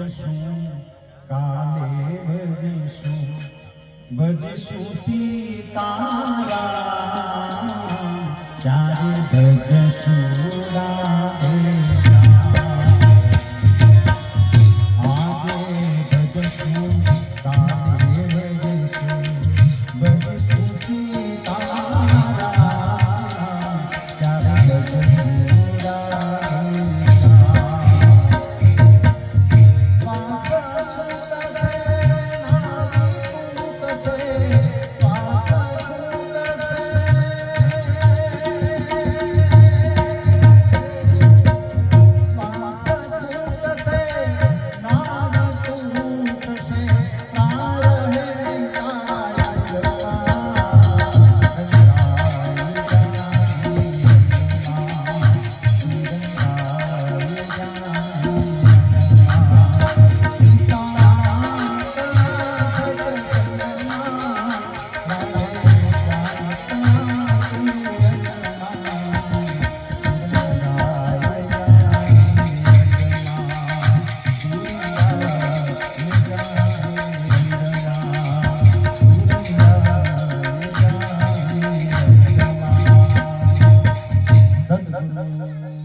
જશું કાલે ભજીશું ભજીશું સીતારા ચારે ભજશું Thank you.